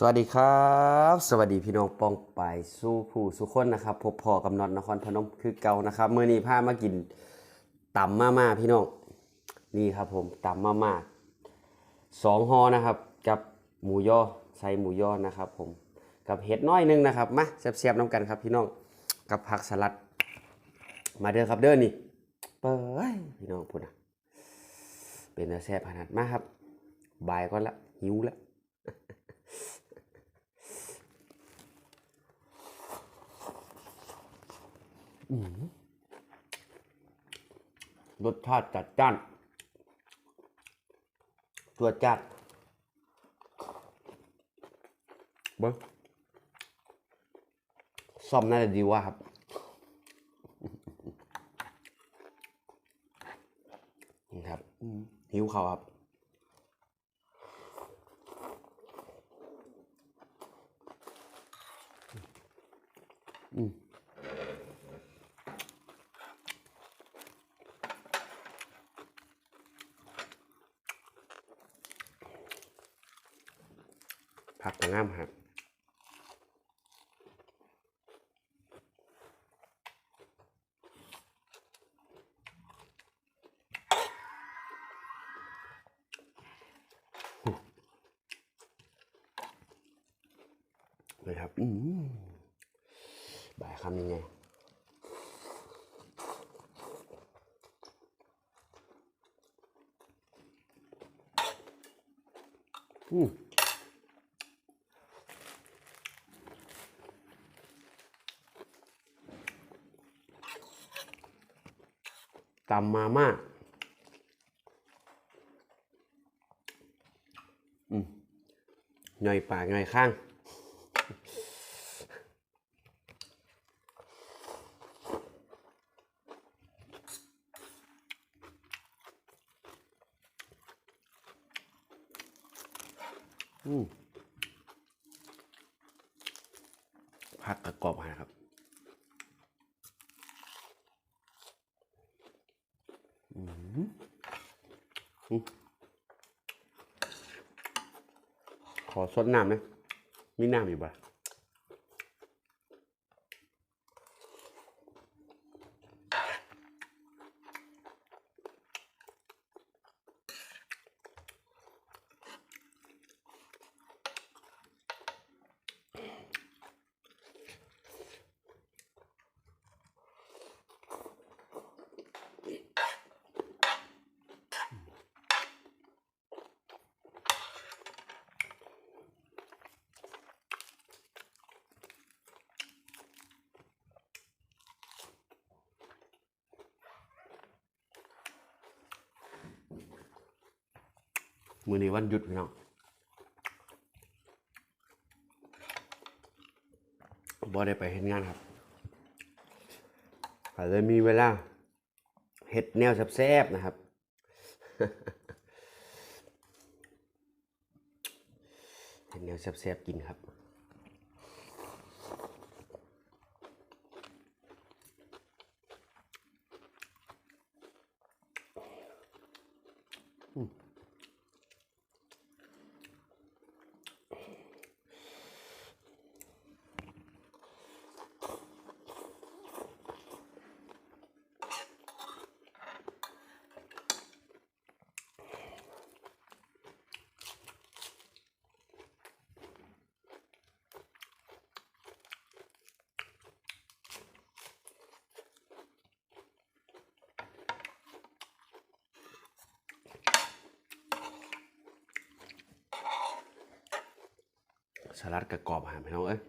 สวัสดีครับ สวัสดีพี่น้องปองไปสู้ผู้สุคนนะครับพบพอกับนอตนครพนมคือเก่านะครับเมื่อนี้พามากินตำมาม่าพี่น้องนี่ครับผมตำมาม่าสองห่อนะครับ กับหมูย่อใส่หมูย่อนะครับผมกับเห็ดน้อยหนึงนะครับมาเสียบๆน้ำกันครับพี่น้องกับผักสลัด มาเด้อครับเด้อนี่เปิดพี่น้องพูดนะเป็นตาแซ่บขนาดมากครับบายก็ละหิวและ รสชาติจัดจ้าน ตัวจัดเบิ้งซ่อมน่าจะดีว่าครับ นี่ครับ หิวเขาวครับอืม ผักกระ ง่ามครับเลยครับอืมบ่ายคำยังไงอืม ตำมาม่าอืมหน่อยปากหน่อยข้าง อืมผักกระกรอบนะครับ ขอซดน้ำนะมีน้ำอยู่ป มือนี้วันหยุดพี่น้องบ่ได้ไปเห็นงานครับก็เลยมีเวลาเห็ดแนวแซ่บๆนะครับ เห็ดแนวแซ่บๆกินครับ สลัดกระกรอบอาหารพี่น้องเอ้ย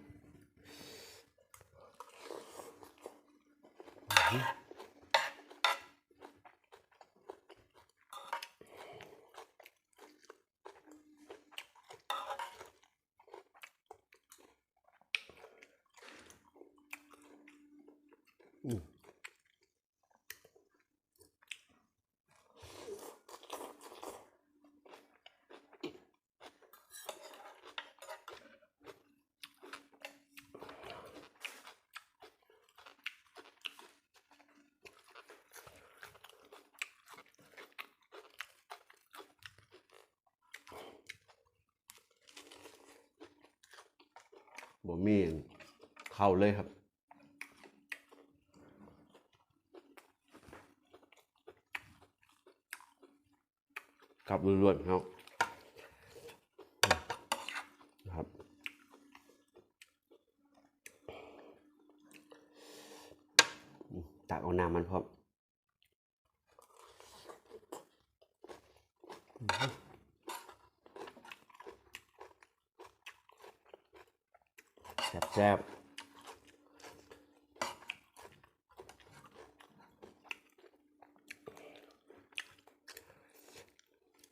อืม บ่มีเข้าเลยครับกับล้วนๆครับนะครับ ตักเอาน้ำมันพร้อมแซ่บๆ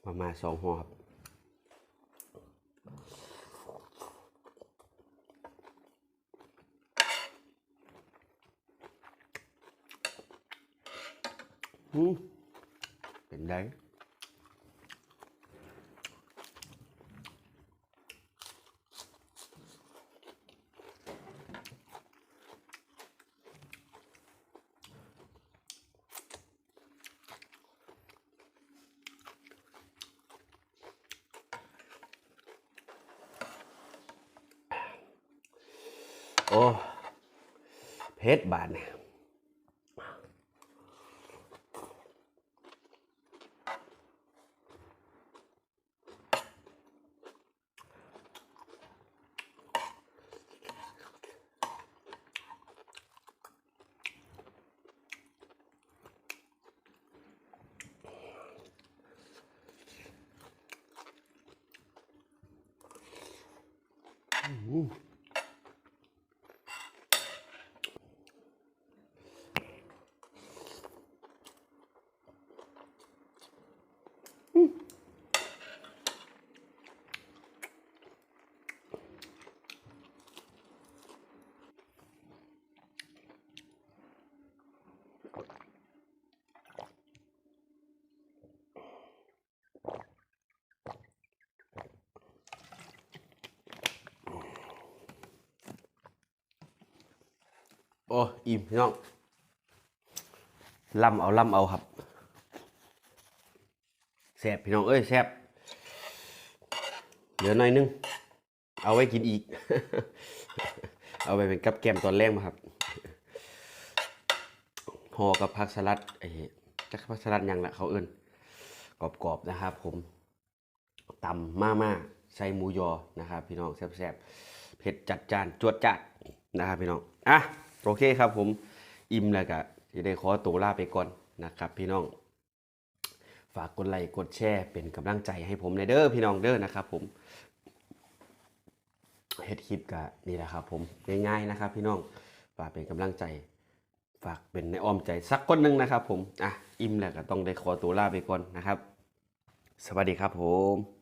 ประมาณสองห่อครับอืมเป็นไง โอ้เพชรบาทเนี่ยโอ้อิ่มพี่น้องล่ำเอาล่ำเอาครับแซ่บพี่น้องเอ้ยแซ่บเดี๋ยวหน่อยนึง เอาไว้กินอีก เอาไปเป็นกับแกมตอนแรกมาครับห่อกับผักสลัดไอ้จักผักสลัดยังละเขาเอิ้นกรอบๆนะครับ ผมตำมาม่าใส่หมูยอนะครับ พี่น้องแซ่บๆเผ็ดจัดจานจวดจัดนะครับพี่น้องอะ โอเคครับผมอิ่มแล้วก็จะได้ขอตัวลาไปก่อนนะครับ พี่น้อง ฝากกดไลค์กดแชร์เป็นกำลังใจให้ผมในเด้อพี่น้องเด้อนะครับ ผมเฮ็ดคลิปก็นี่แหละครับ ผมง่ายๆนะครับ พี่น้องฝากเป็นกำลังใจ ฝากเป็นในอ้อมใจสักคนหนึ่งนะครับ ผมอะอิ่มแล้วก็ต้องได้ขอตัวลาไปก่อนนะครับ สวัสดีครับผม